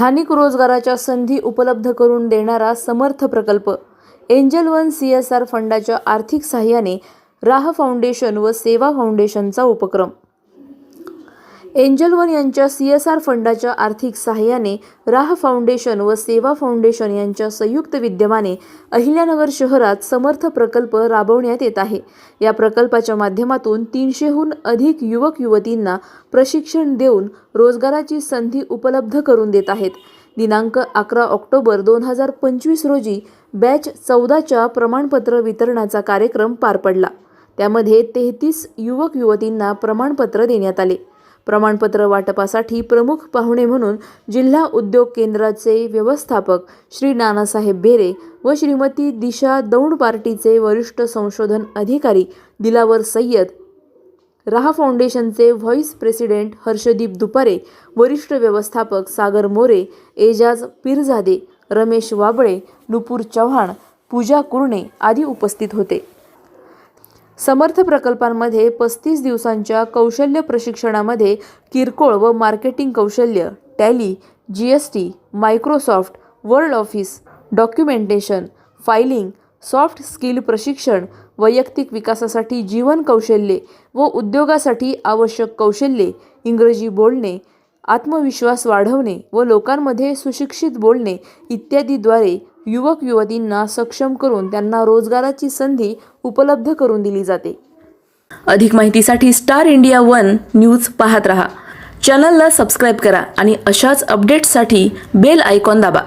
स्थानिक रोजगाराच्या संधी उपलब्ध करून देणारा समर्थ प्रकल्प. Angel One C S R फंडाच्या आर्थिक सहाय्याने राह फाउंडेशन व सेवा फाउंडेशनचा उपक्रम. एंजल वन यांच्या सी एस आर फंडाच्या आर्थिक सहाय्याने राह फाउंडेशन व सेवा फाउंडेशन यांच्या संयुक्त विद्यमाने अहिल्यानगर शहरात समर्थ प्रकल्प राबवण्यात येत आहे. या प्रकल्पाच्या माध्यमातून तीनशेहून अधिक युवक युवतींना प्रशिक्षण देऊन रोजगाराची संधी उपलब्ध करून देत आहेत. दिनांक अकरा ऑक्टोबर दोन हजार पंचवीस रोजी बॅच चौदाच्या प्रमाणपत्र वितरणाचा कार्यक्रम पार पडला. त्यामध्ये तेहतीस युवक युवतींना प्रमाणपत्र देण्यात आले. प्रमाणपत्र वाटपासाठी प्रमुख पाहुणे म्हणून जिल्हा उद्योग केंद्राचे व्यवस्थापक श्री नानासाहेब बेरे व श्रीमती दिशा दौंड पार्टीचे वरिष्ठ संशोधन अधिकारी दिलावर सय्यद राहा फाउंडेशनचे व्हॉईस प्रेसिडेंट हर्षदीप दुपारे वरिष्ठ व्यवस्थापक सागर मोरे एजाज पिरझादे रमेश वाबळे नुपूर चव्हाण पूजा कुरणे आदी उपस्थित होते. समर्थ प्रकल्पांमध्ये पस्तीस दिवसांच्या कौशल्य प्रशिक्षणामध्ये किरकोळ व मार्केटिंग कौशल्य Tally G S T Microsoft world office documentation filing soft skill प्रशिक्षण वैयक्तिक विकासासाठी जीवन कौशल्ये व उद्योगासाठी आवश्यक कौशल्ये इंग्रजी बोलणे आत्मविश्वास वाढवणे व लोकांमध्ये सुशिक्षित बोलणे इत्यादीद्वारे युवक युवतींना सक्षम करून त्यांना रोजगाराची संधी उपलब्ध करून दिली जाते. अधिक माहितीसाठी स्टार इंडिया वन न्यूज पाहत रहा. चॅनलला सबस्क्राईब करा आणि अशाच अपडेट्ससाठी बेल आयकॉन दाबा.